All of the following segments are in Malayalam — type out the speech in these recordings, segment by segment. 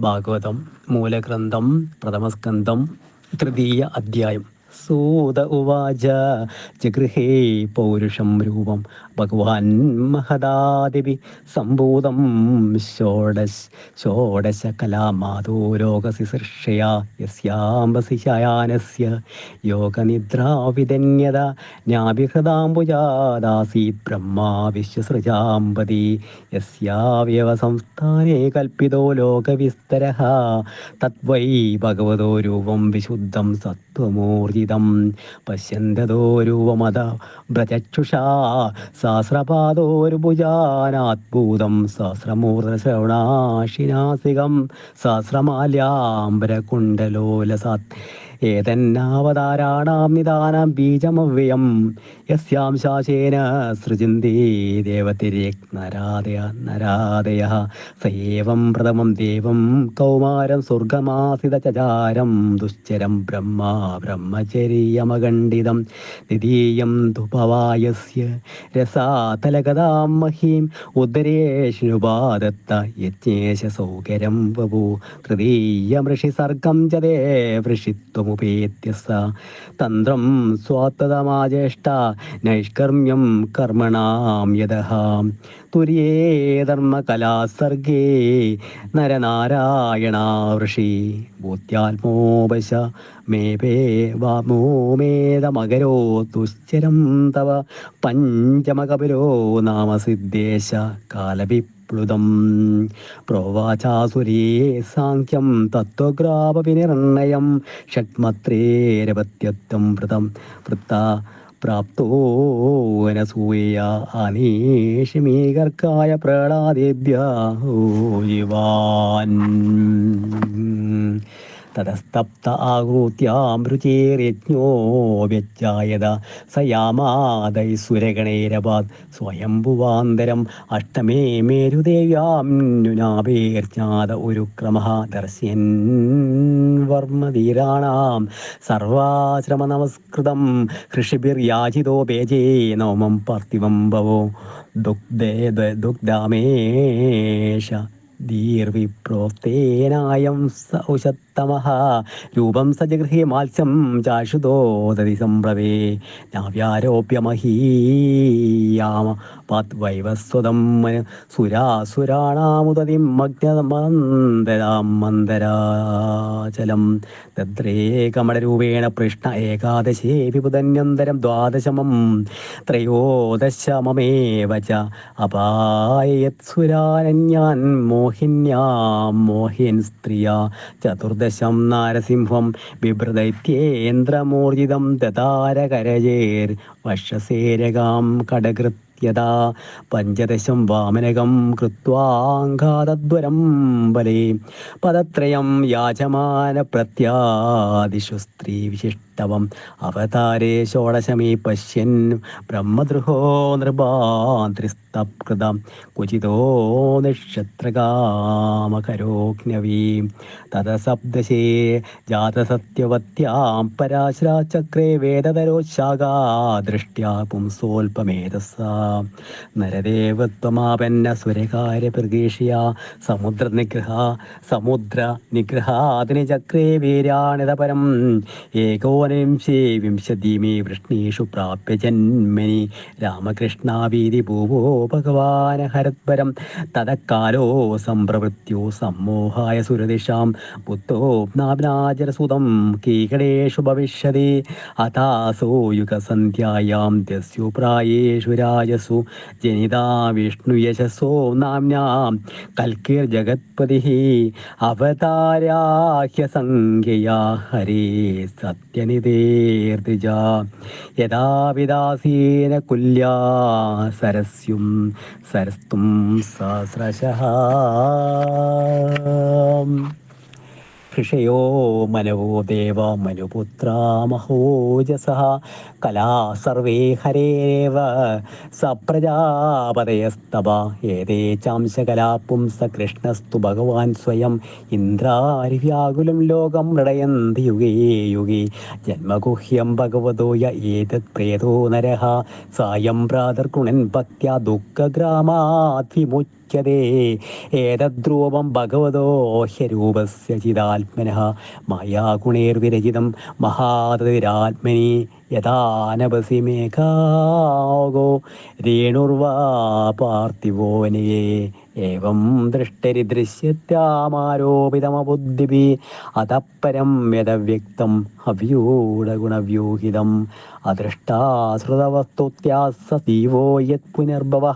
ഭാഗവതം മൂലഗ്രന്ഥം പ്രഥമസ്കന്ധം തൃതീയ അധ്യായം. സൂത ഉവാച. ജഗൃഹേ പൗരുഷം രൂപം. ഭഗവാൻ മഹദാദിവി സംഭൂതം ഷോഡശ. ഷോഡശ കലാമാതോ ലോകശിശിർഷയാ യസ്യാംബസി ശയാനസ്യ. യോഗനിദ്രാവിധന്യത ജ്ഞാപിഹൃതാംബുജാദാസീത് ബ്രഹ്മാ വിശ്വസൃജാമ്പതി യസ്യാവ്യവ സംസ്ഥാനേ കൽപ്പിതോ ലോകവിസ്തരഃ തദ്വൈ ഭഗവതോ രൂപം വിശുദ്ധം സത്വമൂർജിതം പശ്യന്തതോ രൂപമത വ്രജക്ഷുഷാ സഹസ്രപാദോരുഭുജാനാത്ഭൂതം സഹസ്രമൂർധശ്രവണാശിനാസികം സഹസ്രമാല്യാംബരകുണ്ടലോലസാത് ഏതന്നാവതാരാണാം നിദാനം യസ്യാം ശാശേന സൃജന്തി ദേവതിരേക് നരാദയ നരാദയ സയേവം പ്രഥമം ദേവം കൗമാരം സ്വർഗമാസിത ചചാരം ദുശ്ചരം ബ്രഹ്മ ബ്രഹ്മചര്യമഖണ്ഡിതം. ദ്വിതീയം തുപവായസ്യ രസാതലകഥാം മഹീം ഉദരേഷ്ണുപാദത്ത യജ്ഞേശ സൗകര്യം വപു. തൃതീയമൃഷി സർഗം ചതേ ദേ വൃഷിത്വമുപേത്യ തന്ത്രം സ്വാത്തതമാജേഷ്ട നൈഷ്കർമ്മ്യം കർമ്മണാം യഥ. തുര്യേ ധർമ്മകലാസർഗേ നരനാരായണ ഋഷി. ഭൂത്യാത്മോപശ മേപേ വാമോമേതമകരോ ദുശ്ചരം തവ പഞ്ചമകപിലോ നാമസിദ്ധേശ കാലവിപ്ലുതം പ്രോവാചാസുരേ സാഖ്യം തത്വഗ്രാപവിനിർണയം ഷഡ്മത്രേരപത്യത്വം വൃതം വൃത്ത പ്രാപ്തോനസൂയ അനീഷമീകർക്കായ പ്രഹ്ലാദേഭ്യ യുവാൻ. തതസ്തപ്ത ആഹൂത്യാം സയാമാതൈ സയാമാദൈസുരഗണൈരപാത് സ്വയംഭുവാന്തരം അഷ്ടമേ മേരുദേവ്യാം ഒരു ക്രമ ദർശ്യൻ വർമ്മധീരാണാം സർവാശ്രമ നമസ്കൃതം ഹൃഷിഭിർയാചിതോ ബേജേ നോമം പാർത്ഥിവം ഭവോ ദുഗ്ധേ ദുഗ്ധാമേഷ ദീർവിപ്രോക്തേനായം സൗഷത്തമഃ രൂപം സജഗൃഹേ മാത്സ്യം ചാശുതോദതി സംപ്രവേ നാവ്യാരോപ്യമഹീയാമ പാദ്വൈവസ്വതം സുരാസുരാണാമുദതിം മഗ്നമന്തരാം മന്ദരാചലം। തദ്രേ കമലരൂപേണ പൃഷ്ണ ഏകാദശേ വിപുധന്യന്തരം ദ്വാദശമം। ത്രയോദശമമേവ ച അപായത്സുരാനന്യാൻ മോഹിന്യാം മോഹിൻ സ്ത്രിയ। ചതുർദശം നാരസിംഹം ബിഭ്രദൈത്യേന്ദ്രമൂർജിതം ദതാരകരജേർ വക്ഷസേരകാം കടകൃത് യഥാ പഞ്ചദശം വാമനകം കൃത്വാഘാതദ്വരം ബലേ. പദത്രയം യാചമാന പ്രത്യാദിഷു സ്ത്രീ വിശിഷ്ടവം അവതാരേ ഷോഡശമീ പശ്യൻ ബ്രഹ്മദൃഹോ നൃപാന്ത്രിസ്തപ്കൃതം കുചിതോ നക്ഷത്രകാമകരോജ്ഞവീ തദസപ്തശേ ജാതസത്യവത്യാം പരാശ്രാചക്രേ വേദതരോശാഖാ ദൃഷ്ട്യാ പുംസോൽപമേതസ നരദേവത്വമാപന്ന സമുദ്രനിഗ്രഹ സമുദ്ര നിഗ്രഹാദിനി ചക്രേ വീരാണിതപരം ഏകോനവിംശേ വിംശതിമേ വൃഷ്ണീഷു പ്രാപ്യ ജന്മനി. രാമകൃഷ്ണാവീതി ഭൂവോ ഭഗവാന ഹരത്പരം. തതക്കാലോ സംപ്രവൃത്യോ സമ്മോഹായ സുരദിശാം ബുദ്ധോ നാബ്നാചരസുതം കീകടേഷു ഭവിഷ്യതി. അതാസോ യുഗസന്ധ്യായാം ദസ്യു പ്രായേഷു രാജസു. ജനിതാ വിഷ്ണു യശസോ നാമ്നാം കൽക്കീർ ജഗത്പതി. അവതാരാഹ്യസംഖ്യയാ ഹരേ സത്യനിതേർദ്വിജ യഥാ വിദാസീന കുല്യാ സരസ്യും സരസ്തും സഹസ്രശഃ ഋഷയോ മനവോ ദേവ മനുപുത്ര മഹോജസ. കലാ സർവേ ഹരേവ സപ്രജാപതയസ്തവ. ഏതേ ചാംശകലാ പുംസ കൃഷ്ണസ്തു ഭഗവാൻ സ്വയം. ഇന്ദ്രാരിവ്യാകുലം ലോകം മൃടയന്തി യുഗേ യുഗേ. ജന്മഗുഹ്യം ഭഗവതോ യ ഏതത് പ്രേതോ നരഹ. സായം പ്രാതർഗുണൻ ഭക്യാ ദുഃഖഗ്രാമാത് വിമുച്ച വിമുച്യതേ ഏതദ്രൂപം ഭഗവതോ? ഹ്യരൂപസ്യ ചിതാത്മനഃ. മായാഗുണേർവിരചിതം മഹാതതിരാത്മനി യഥാനപസി മേഘാഗോ രേണുർവാ പാർത്ഥിവോനിയേ ഏവം ദൃഷ്ടരി ദൃശ്യത്യാമാരോപിതമബുദ്ധിഭി അതപ്പരം യഥവ്യക്തം അവ്യൂഢഗുണവ്യൂഹിതം അദൃഷ്ടാശ്രുതവസ്തുത്യാസീവോ യത് പുനർഭവ.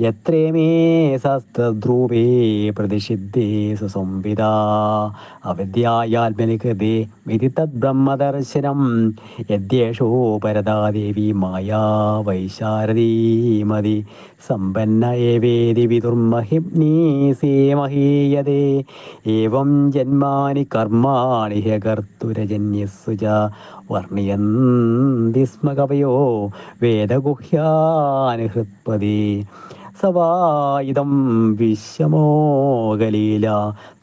യത്രേ സസ്തദ്രൂപേ പ്രതിഷിദ്ധേ സുസംവിത അവിദ്യായാത്മനികൃതേ വിധി തദ്ബ്രഹ്മദർശനം യദ്യേഷോ പരതാ ദേവി മായാ വൈശാരദീമതി സമ്പന്ന ഏവേദി വിദുർമഹിംനീസേമഹീയതേ ഏവം ജന്മാനി കർമാണി ഹ്യകർത്തുരജന്യസ്സു ച വർണയന്തി സ്മകവയോ വേദഗുഹ്യാനുഹൃത്പതി. സവായിദം വിശ്വമോകലീല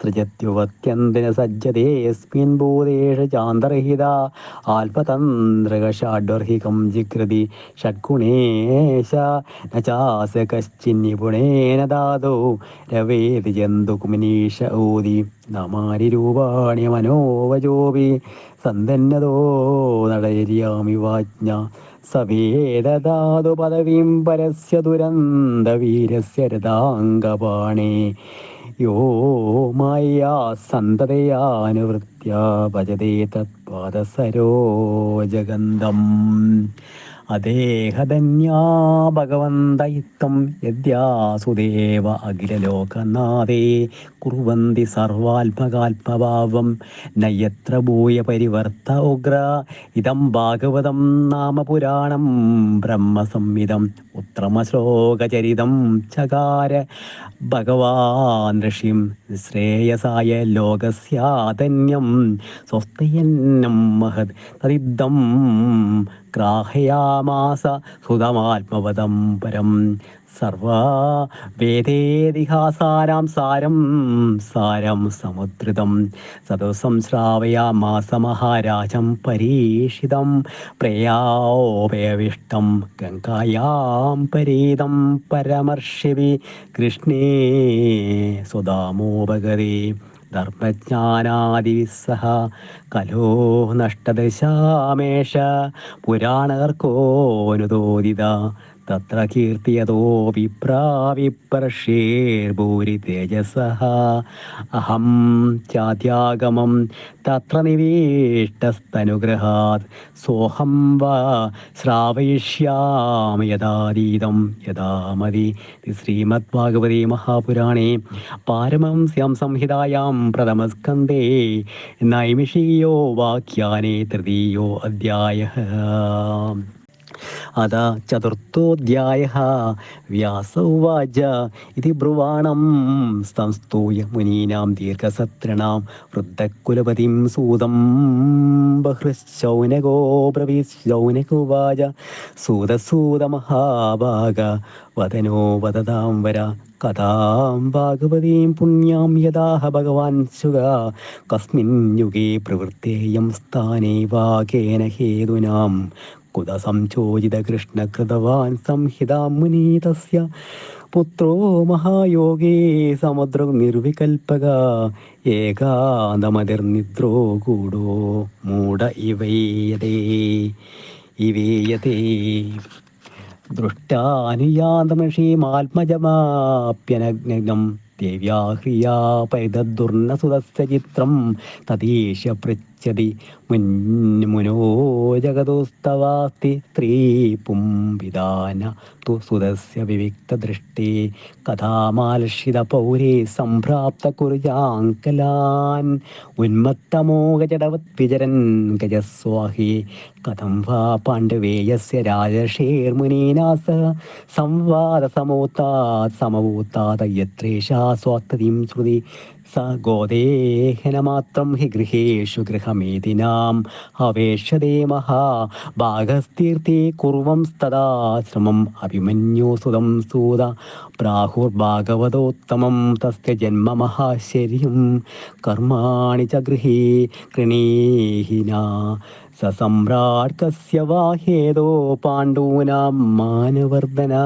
ത്രിജത്യുവത്യന്തിന സജ്ജതേസ്മിൻ ഭൂതേഷ ചാന്തർഹിത ആൽപതന്ത്രകഷാഡ്വർഹികം ജിഗ്രതി ഷഡ്ഗുണേശ. നചാസ ചാസ കശ്ചിന്നിപുണേന ദാതോ രവേതി ജന്തുകുമിനീഷ ഊതി. നമാരി രൂപാണി മനോവജോപി സന്തന്നതോ നടയര്യാമി വാജ്ഞ സവേദധാതു പദവീം പരസ്യ ദുരന്തവീരസ്യ രഥാംഗപാണേ. യോ മയാ സന്തതയാനുവൃത്യ ഭജതേ തത്പാദസരോജഗന്ധം അദേഹധന്യാ ഭഗവന്തയിത്തം യദ്യാസുദേവ അഖിലലോകനാഥേ. കുറുവന്തി സർവാത്മകാത്മഭാവം നയത്ര ഭൂയ പരിവർത്ത ഉഗ്ര. ഇതം ഭാഗവതം നാമ പുരാണം ബ്രഹ്മസംഹിതം ഉത്രമശ്ലോകചരിതം ചകാര. ഭഗവാൻ ഋഷിം ശ്രേയസായ ലോകസ്യാതന്യം സ്വസ്തയന്നം മഹത് തദിദം ഗ്രാഹയാമാസ സുതമാത്മപദം പരം. സർവ വേദേതിഹാസാരാം സാരം സാരം സമുദ്രിതം. സദോസം ശ്രാവയാമാസ മഹാരാജം പരീക്ഷിതം. പ്രയാോപയവിഷ്ടം ഗംഗായാം പരീതം പരമർഷിവി. കൃഷ്ണേ സുധാമോപഗതേ ധർമ്മജ്ഞാനാദിസഹ കലോ നഷ്ടദശാമേഷ പുരാണകർക്കോനുതോദിത തത്ര കീർത്തിയതോ വിപ്രാവിപ്രഷേർഭൂരി തേജസ അഹം ചാത്യാഗമം തത്ര നിവേഷ്ടസ്തനുഗ്രഹാത്. സോഹം വാ ശ്രാവയിഷ്യാമി യഥാതീതം. യഥാമതി ശ്രീമദ് ഭാഗവതി മഹാപുരാണേ. പാരമംസ്യം സംഹിതായാം പ്രഥമസ്കന്ധേ. നൈമിഷീയോ വാക്യാനേ തൃതീയോ അധ്യായः. അത ചതുർത്ഥോധ്യായ വ്യാസ ഉവാച ഇതി ബ്രുവാണം. സംസ്തൂയ മുനീനാം ദീർഘസത്രണാം വൃദ്ധകുലപതിം സൂതം ബഹൃശൗനകോ ബ്രവീശൗനകുവാച സൂതസൂതമഹാഭാഗ. വദനോ വദതാം വര. കഥാം ഭാഗവതീം പുണ്യാം യഥാഹ ഭഗവാൻ ശുക. കസ്മിൻ യുഗേ പ്രവൃത്തേയം സ്ഥാനേ വാകേന ഹേതുനാം. കുത സംചോജിത കൃഷ്ണ കൃതവാൻ സംഹിതാം മുനീതസ്യ. പുത്രോ മഹായോഗേ സമുദ്ര നിർവികൽപക ഏകാന്തമതിർനിദ്രോ കൂടോ മൂഢ ഇവയതേ ഇവേയതേ. ദൃഷ്ടാനുയാന്തമഷീമാത്മജമാപ്യനഗ്നം ദേവ്യാഹ്രിയാ ഹ്രിയാ പൈതദ്ദുർണസുതസ്യ ചിത്രം തദീശ പൃച്ഛതി മുന്നോ ജഗതോസ്തവാസ്തി സ്ത്രീ പുംവിധാന തു സുതസ്യ വിവിക്തദൃഷ്ടി കഥാമാലർഷിത പൗരേ സംപ്രാപ്ത കുർജാങ്കലാൻ ഉന്മത്തമോഗജടവത് വിചരൻ ഗജസ്വാഹി കഥം വാ പാണ്ഡവേയസ്യ രാജർഷേർമുനീനാസ സംവാദസമോത്താത് സമഭൂത്താത യത്രേഷാ സ്വാത്തതിം ശ്രുതി സ ഗോദേഹനമാത്രം ഹി ഗൃഹേഷു ഗൃഹമേതിനാം അവേഷതേ മഹാ ഭാഗസ്തീർത്ഥേ കുർവംസ്തദാശ്രമം അഭിമന്യോ സുതം സൂത പ്രാഹുർഭാഗവതോത്തമം തസ്യ ജന്മ മഹാശര്യം കർമാണി ച ഗൃഹേ കൃണീഹിന स सम्राट् कस्य वा हेदो पाण्डूनां मानवर्धना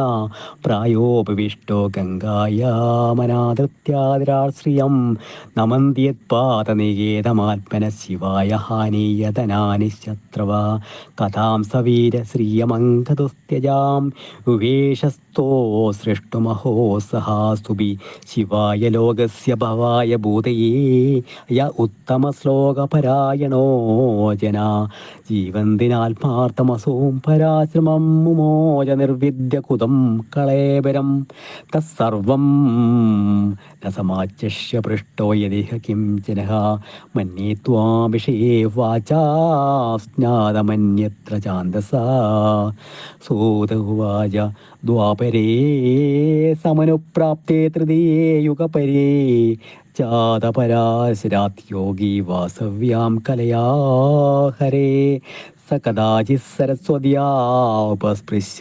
प्रायोपविष्टो गङ्गायामनादृत्यादिराश्रियं नमन्ति यत्पादनिकेतमात्मनः शिवाय हानीयतनानि शत्रवा कथां सवीरश्रियमङ्गतुस्त्यजां युगेशस्तो सृष्टुमहो सहास्तुभि शिवाय लोकस्य भवाय भूतये य उत्तमश्लोकपरायणो जना ജീവന്തിനാത്മാർത്ഥമസോം പരാശ്രമം മുമോച നിർവിദ്യ കുതം കളേബരം. തസ്സർവം ന സമാച്യഷ്യ പൃഷ്ടോ യതിഹ കിം ജനഃ മന്യേ ത്വാഭിഷേ വാചാസ്ജ്ഞാതമന്യത്ര ചാന്തസ സൂത ഉവാച ദ്വാപരേ സമനുപ്രാപ്തേ തൃതീയേ യുഗപരേ ജാതപരാശരാത്യോഗി വാസവ്യാം കലയാ ഹരേ സ കഥാചിത് സരസ്വത്യാ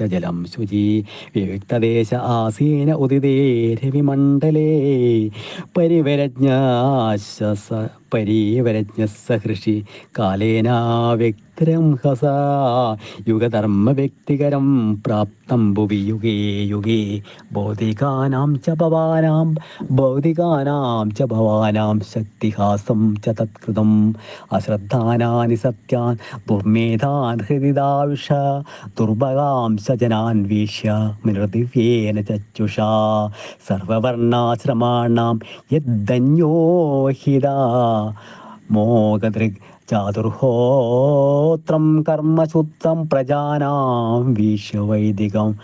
ജലം ശുചി. വിവിക്തദേശ ആസീന ഉദിതേ രവിമണ്ഡലേ. പരിവരജ്ഞാശ പരീവരജ്ഞസഹൃഷി കാലേന വ്യക്തിരം ഹസ. യുഗധർമ്മ വ്യക്തികരം പ്രാപ്തം ഭുവി യുഗേ യുഗേ. ഭൗതികാനാം ച ഭവാനാം ഭൗതികാനാം ച ഭവാനാം ശക്തിഹാസം ച തത്കൃതം. അശ്രദ്ധാനാനി സത്യാൻ ദുർമേധാൻ ഹൃദിതാവിഷ ദുർഭഗാം സജനാൻ വീക്ഷ്യ മൃതിവ്യേന ചക്ഷുഷാ. സർവവർണാശ്രമാണാം യദ്ധന്യോ ഹിതാ മോഹദൃഗ് ചാതുർഹോത്രം കർമ്മശുദ്ധം പ്രജാനാം വിശ്വവൈദികം.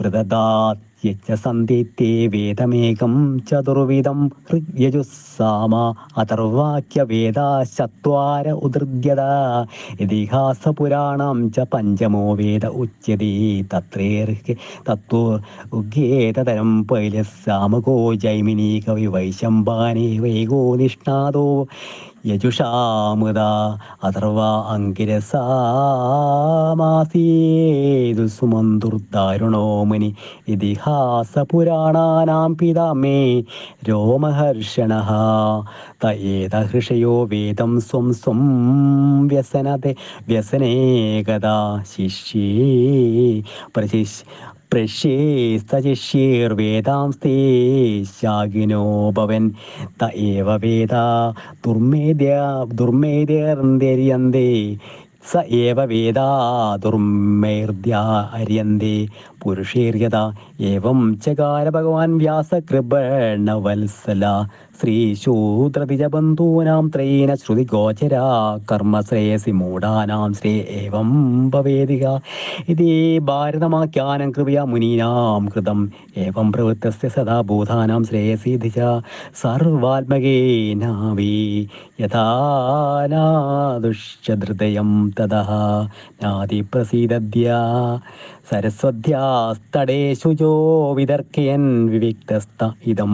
വൃതദാത്യച്ച സന്ധിത്തെ വേദമേകം ചതുർവിധം ഹൃദ്യജുസ്സാമ അഥർവാക്യ ഉദൃത ഉദൃദ്യത ഇതിഹാസപുരാണം ച പഞ്ചമോ വേദ ഉച്യത്തെ തത്രേർഹ്യ ഉഗ്യേതരം പൈലസാമകോ ജൈമിനി കവി വൈശംബാനേ വൈകോ നിഷ്ണാദോ യജുഷാമുദ അഥർവ അങ്കിരസാമാസീതു സുമന്തുർദാരുണോമുനി ഇതിഹാസപുരാണാനാം പിതാമേ രോമഹർഷണ തയേതഹൃഷയോ വേദം സ്വം സ്വം വ്യസനത വ്യസനേകദാ ശിഷ്യേ. പ്രശിഷ് പ്രശേസ്തശിഷ്യൈർവേദാംസ്തേ ശാഖിനോ ഭവൻ. ത ഏവ വേദ ദുർമേദ്യ ദുർമേദ്യർന്ത്യര്യന്തേ സ ഏവ വേദ ദുർമേർദ്യ അര്യന്തേ. പുരുഷേര്യത ഏവം ചകാര ഭഗവാൻ വ്യാസകൃപണവത്സല. ശ്രീശൂദ്രതിജബന്ധൂനാം ശ്രുതി ശ്രുതിഗോചര. കർമ്മശ്രേയസി മൂഢാനാം ശ്രേ ഏവം ഭവേദിക. ഇതി ഭാരതമാഖ്യാനം കൃപയ മുനീനാം കൃതം. ഏവം പ്രവൃത്തസ്യ സദാ ഭൂതാനാം ശ്രേയസീധി ച സർവാത്മകേനാവി യഥാ നാദുഷ്യധൃതയം തതഃ നാദി പ്രസീദദ്യ. സരസ്വത്യാസ്തടേഷു ജോ വിതർക്കയൻ വിവിക്തസ്ത ഇതം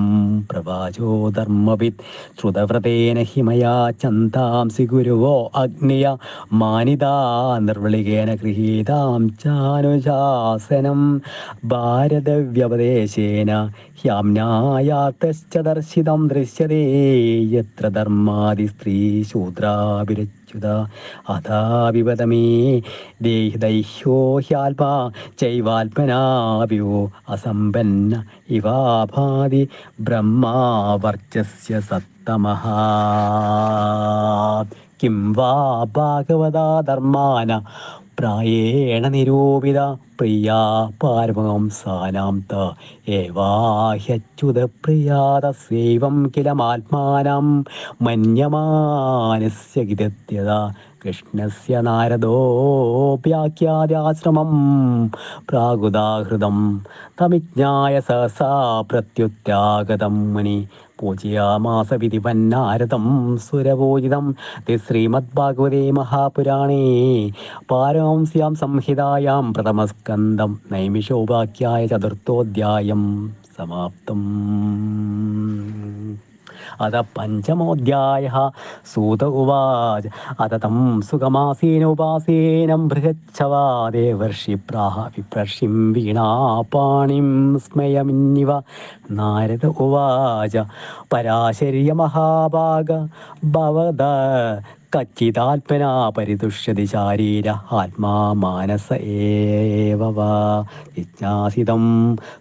പ്രവാചോ ധർമ്മവിത് ശ്രുതവ്രതേന ഹിമയാ ചന്താംസി ഗുരുവോ അഗ്നിയ മാനിതാ നിർവളികേന ഗൃഹീതാം ചാനുശാസനം. ഭാരതവ്യപദേശേന ഹ്യാമ്നായാത്തശ്ച ദർശിതം ദൃശ്യതേ. യത്ര ധർമാദി സ്ത്രീ ശൂദ്രാഭിരച്യുത അഥാവിപദമേ ദേഹിദൈഹ്യോ ഹ്യാൽപാ ചൈവാൽപനാവിയോ അസമ്പന്ന ഇവാഭാതി ബ്രഹ്മാവർച്ചസ്യ സത്തമഹ കിം വാ ഭാഗവതാ പ്രായേണ നിരൂപിത പ്രിയാ പാരമംസാനാം ത. ഏവാഹ്യച്യുത പ്രിയാതസ്യൈവം കിലമാത്മാനം മന്യമാനസ്യ ഗിതത്യത കൃഷ്ണസ്യ നാരദോപ്യാഖ്യാദ്യാശ്രമം പ്രാഗുദാഹൃതം തമിജ്ഞായ സഹസാ പ്രത്യുത്യാഗതം മുനി പൂജയാമാസ വന്നാരതം സുരപൂജിതം ശ്രീമദ് ശ്രീമദ്ഭാഗവതേ മഹാപുരാണേ. പാരവംസ്യാം സംഹിതായാം പ്രഥമസ്കന്ധം. നൈമിഷോപാഖ്യായ ചതുർത്ഥോധ്യായം സമാപ്തം. അത പഞ്ചമോധ്യായ. സൂത ഉവാച. അത തം സുഖമാസീനുപാസീനം ബൃഹച്ഛവാദേ വർഷി പ്രാഹ വിപ്രഷിം വീണാപാണിം സ്മയമിന്നിവ. നാരദ ഉവാച. പരാശര്യ മഹാഭാഗ ഭവത കച്ചിതാത്മനാ പരിതുഷ്യതി ശാരീര ആത്മാ മാനസ ഏവ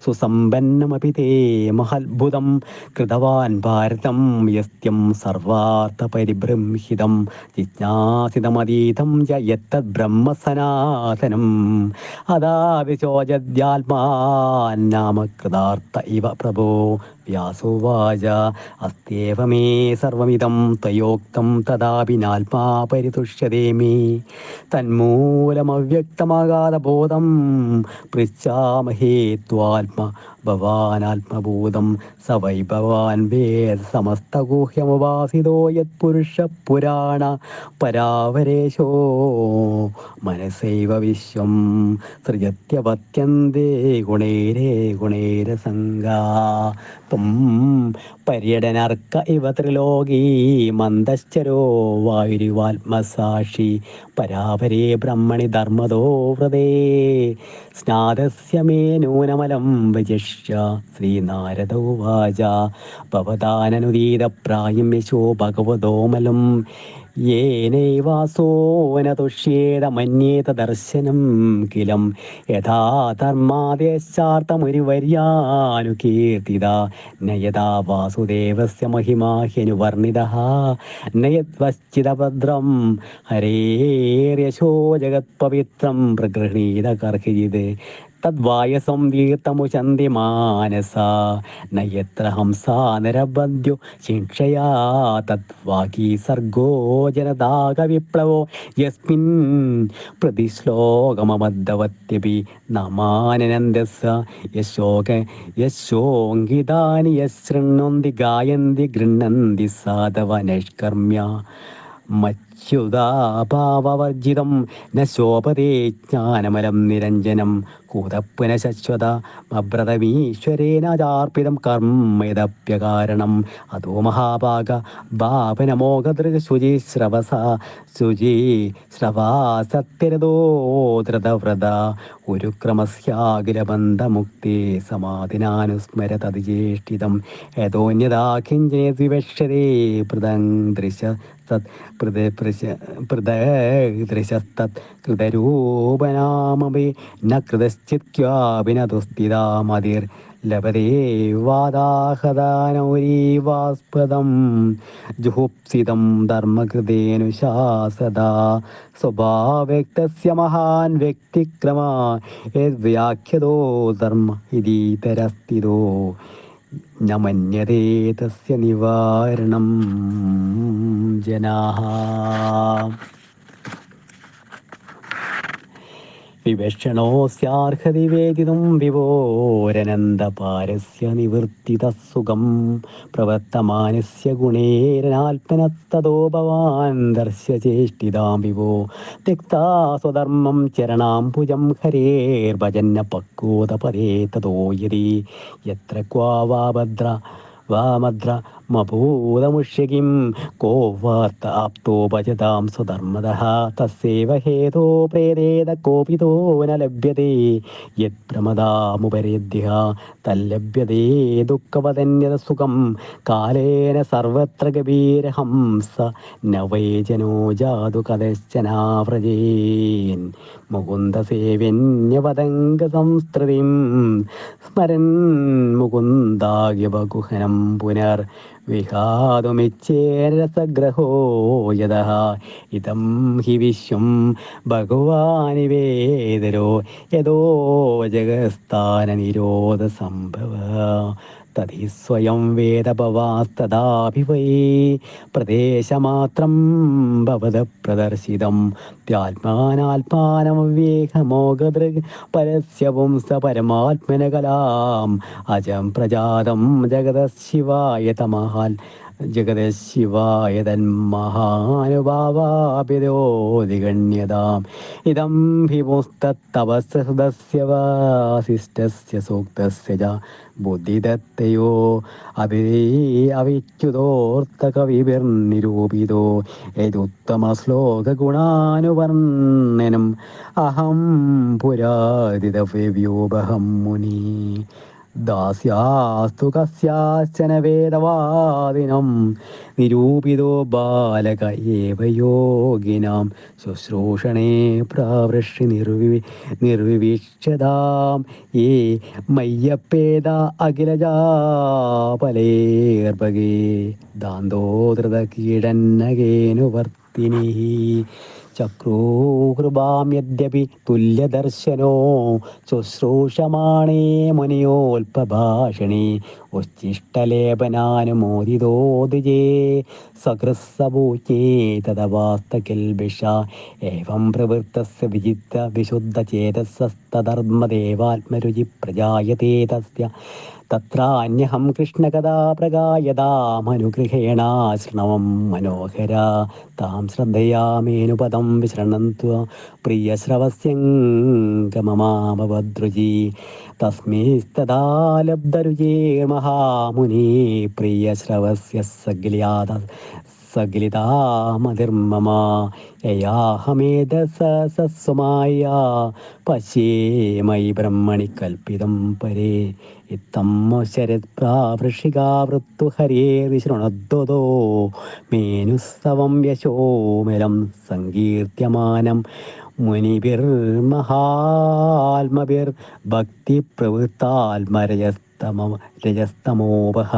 സുസമ്പന്നമപി തേ മഹത്ഭുതം കൃതവാൻ ഭാരതം യസ്ത്യം സർവാർത്ഥപരിബൃംഹിതം ജിജ്ഞാസിതമതീതം ച യത്തദ് ബ്രഹ്മസനാതനം. അതാ വിശോചദ്യാത്മാനാമ കൃതാർത്ഥ ഇവ പ്രഭോ. വ്യാസോവാച അസ്തേവമേ സർവമിതം തയോക്തം തഥാപി നാത്മാ പരിതുഷ്യതേ മേ. തന്മൂലമവ്യക്തമാകാതബോധം പൃച്ഛാമഹേ ത്വാത്മ ഭവാനാത്മബോധം സ വൈ ഭവാൻ വേദ യത് പുരുഷ പുരാണ പരാവരേശോ. മനസൈവ വിശ്വം സൃജത്യപത്യന്തേ ഗുണേരേ ഗുണൈരസംഗാ ത്വം പര്യടനർക്ക ഇവ ത്രിലോകീ മന്ദശ്ചരോ വായുരിവാത്മസാക്ഷി പരാപരേ ബ്രഹ്മണി ധർമ്മദോ വ്രതേ. സ്നാതസ്യ നൂനമലം വജിഷ്യ ശ്രീനാരദ ഭവതാനനുദീതപ്രായം യശോ ഭഗവതോമലം. യേനൈവാസോന ജഗത് കിലം യഥാ ധർമാദേശാർത്ഥമുരിവര്യാനുകീർത്തിത ന യഥാ വാസുദേവസ്യ പ്രഗൃഹീത കർഹിജിത് തദ്വായസം യശൃണ്വന്തി ഗായന്തി ഗൃണ്ണന്തി സാധവ ന ശോഭതേ ജ്ഞാനമലം നിരഞ്ജനം കൂതപ്പുന ശശ്വത അബ്രതമീശ്വരേനാചാർപ്പിതം കർമ്മയദപ്യകാരണം. അതോ മഹാഭാഗ ഭാവനമോഘദൃഗ് ശുചി ശ്രവസ ശുചി ശ്രവാ സത്യരതോ ധൃതവ്രത ഒരു ക്രമസ്യാഖിലബന്ധമുക്തി സമാധിനാനുസ്മര തതിചേഷ്ടിതം യഥോന്യതാ കിഞ്ചനേ വിവക്ഷ്യതേ പൃഥങ് ദൃശ തത് പൃഥ ലഭതേ വാദാഹദാനൗരീവാസ്പദം ജുഹുപ്സിതം ധർമ്മകൃതേനുശാസദാ സ്വഭാവ്യക്തസ്യ മഹാൻ വ്യക്തിക്രമാ യദ്വ്യാഖ്യതോ ധർമ്മ ഇതീതരസ്ഥിതോ ന മന്യതേ തസ്യ നിവാരണം ജനാः വിവേക്ഷണോസ്യാർഹ നിവേദിതും വിവോരനന്ത പാരസ്യ നിവർത്തിതസുഖം പ്രവർത്തമാനസ്യ ഗുണേരനാത്മനത്തതോ ഭവാൻ ദർശ്യചേഷ്ടിതാം വിവോ തെക്താ സ്വധർമ്മം ചരണാംബുജം ഹരേർഭജന്ന പക്വോത പദേ തതോ യതി. യത്ര ക്വാവാഭദ്ര വാമദ്ര മഭൂതമുഷ്യകിം. കോ വാർത്താപ്തോപചതാം സുധർമ്മത തസ്സേവ ഹേതോ പ്രേതേത കോപിതോ ന ലഭ്യത്തെ യത്പ്രമദാമുപരേദ്യ കല്ലഭ്യതേതുക്കവതന്യത സുഖം? കാലേന സർവത്ര ഗഭീര ഹംസ നവൈജനോ ജാതു കഥശ്ചനാവ്രജേൻ മുകുന്ദസേവന്യപതംഗ സംസ്തൃതിം സ്മരൻ മുകുന്ദാഗ്യവകുഹനം പുനർ വിഹാതുമിച്ചേരസഗ്രഹോ യതഃ ഇതം ഹി വിശ്വം ഭഗവാനിവേദരോ ജഗസ്ഥാന നിരോധ സംഭവ. തതി സ്വയം വേദഭവാസ്തദാഭി വൈ പ്രദേശമാത്രം ഭവത പ്രദർശിതം. ത്യാത്മാനാത്മാനമവ്യേഹമോഗദൃഗ് പരസ്യ പുംസ പരമാത്മനകലാം. അജം പ്രജാതം ജഗതശിവായ തമഹാൽ. ജഗതശിവായ തന്മഹാനുഭാവാഭിരോധിഗണ്യതാം ഇതം ഹി പുസ്തത്തവസൃതസ്യ വാസിഷ്ടസ്യ സൂക്തസ്യ ച ബുദ്ധിദത്തയോ അഭി ഏതുത്തമ യതുത്തമശ്ലോകഗുണാനുവർണനം അഹം പുരാതിതവ്യൂപഹം മുനി. ദാസ്യാസ്തു കസ്യാശ്ചന വേദവാദിനം. നിരൂപിതോ ബാലക ഏവ യോഗിനാം. ശുശ്രൂഷണേ പ്രാവൃഷി നിർവി നിർവിവീക്ഷതാം ഏ മയ്യപ്പേത അഖിലജാപലേർഭഗേ ദാന്തോധൃത കീടന്നകേനുവർത്തിനി ചക്രൂകൃപാം യദ്യപി തുല്യദർശനോ. ശുശ്രൂഷമാണേ മുനിയോൽപഭാഷണി ഉച്ഛിഷ്ടലേപനാനുമോദിതോ ദ്വിജേ. തഥവാസ്തകിൽ തദവാസ്തകിൽബിഷ ഏവം പ്രവൃത്തസ് വിചിത്ത വിശുദ്ധ ചേതസ്സസ്തധർമ്മദേവാത്മരുചി പ്രജായതേ തസ്യ തത്രാന്യഹം കൃഷ്ണകഥാ പ്രകായതാമനുഗൃഹേണ ശൃണവം മനോഹര. താം ശ്രദ്ധയാമേനുപദം വിശൃണന്ത്വ പ്രിയശ്രവസ്യങ്കമമാമവദ്രുചി തസ്മൈസ്തദാലബ്ധരുചേ മഹാമുനി. പ്രിയശ്രവസ്യ സഗ്ലിയാത യയാഹമേധസസ്വമായ പശ്യേമയി ബ്രഹ്മണി കൽപ്പിതം പരേ ഇത്തം ശരത് പ്രാവൃഷികാവൃത്തു ഹരേ വിശൃണദ്വതോ മേനുസ്തവം യശോമലം സങ്കീർത്യമാനം മുനിഭിർമഹാത്മഭിർ ഭക്തിപ്രവൃത്താത്മരജസ്തമ രജസ്തമോപഹ.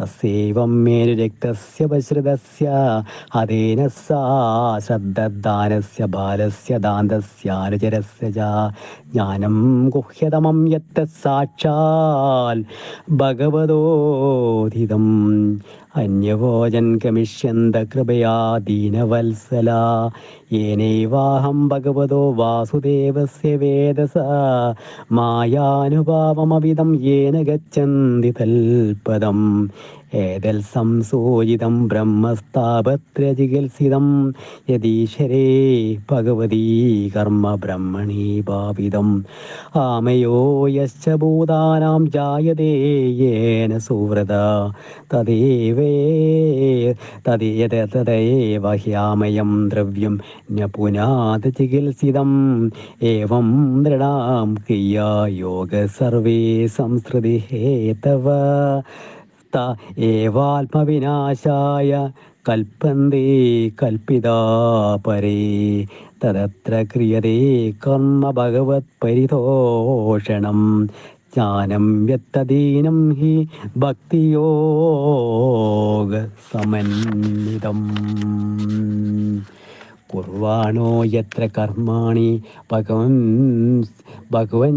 തസ്യൈവം മേനുരക്തസ്യ പശ്രിതസ്യ ഹതേന സാ ശ്രദ്ധദാനസ്യ ബാലസ്യ ദാന്തസ്യാനുചരസ്യ ച. ജ്ഞാനം ഗുഹ്യതമം യത്ത സാക്ഷാൽ ഭഗവതോധിതം. അന്യവോചൻ ഗമിഷ്യന്ത കൃപയാ ദീനവത്സല. ഏനൈവാഹം ഭഗവതോ വാസുദേവസ്യ വേദസ. മായാനുഭാവമവിധം യേന ഗച്ഛന്തി തൽപദം ഏതൽ സംസൂചിതം ബ്രഹ്മസ്ഥാപത്ര ചികിത്സിതം യതീശ്വരേ ഭഗവതീ കർമ്മ ബ്രഹ്മണി ഭാവിതം. ആമയോ യശ്ച ഭൂതാനാം ജായതേ യേന സുവ്രത. തദേവേ തദേ തദേവ ഹ്യാമയം ദ്രവ്യം ന പുനാത് ചികിത്സിതം. ഏവം ദൃഢാം ക്രിയാ യോഗ സർവേ സംസ്കൃതി ഹേതവ ഏവാത്മവിനാശായ കൽപ്പന്തേ കൽപ്പിതാ പരേ. തദത്ര ക്രിയതേ കർമ്മ ഭഗവത് പരിതോഷണം. ജ്ഞാനം വ്യക്തദീനം ഹി ഭക്തിയോഗ സമന്വിതം. കുർവാണോ യത്ര കർമാണി ഭഗവൻ ഭഗവൻ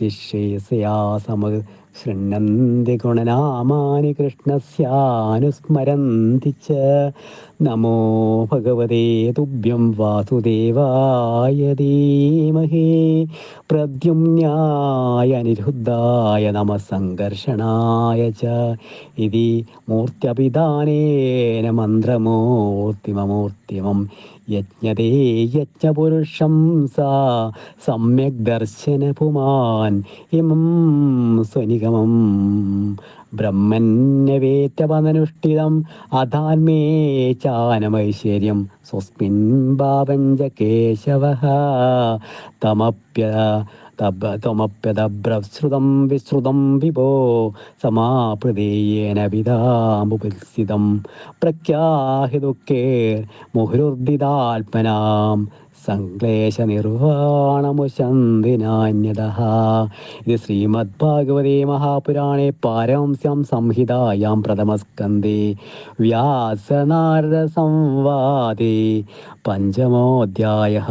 ശിഷ്യസയാ സമ ശൃണ്ണന്തി ഗുണനാമാനി കൃഷ്ണസ്യാനുസ്മരന്തി ച നമോ ഭഗവതേ തുഭ്യം വാസുദേവായ ധീമഹേ. പ്രദ്യുമ്നായ അനിരുദ്ധായ നമ സംഘർഷണായ ച. ഇതി മൂർത്യപിതാനേന മന്ത്രമൂർത്തിമമൂർത്തിമം യജ്ഞതേ സമ്യക് ദർശന പുമാൻ ഇമം സ്വനിഗമം. ബ്രഹ്മന്യവേറ്റപനനുഷ്ഠിതം അധാന്മേ ചാനമൈശ്വര്യം സ്വസ്മിൻ ഭാവഞ്ച കേശവ തമപ്യ തബ് വിസ്രുതം വിഭോ സമാപൃതേയേന വിധാമുപത്സിതം പ്രഖ്യാഹി ദുഃഖേ മുഹുരുർദിതാത്മനാം സംക്ലേശനിർവാണമുശന്തിനാന്യത ഇത് ശ്രീമദ്ഭാഗവതേ മഹാപുരാണേ പാരംസ്യം സംഹിതായാം പ്രഥമസ്കന്ധേ. വ്യാസനാരദ സംവാദേ പഞ്ചമോധ്യായ.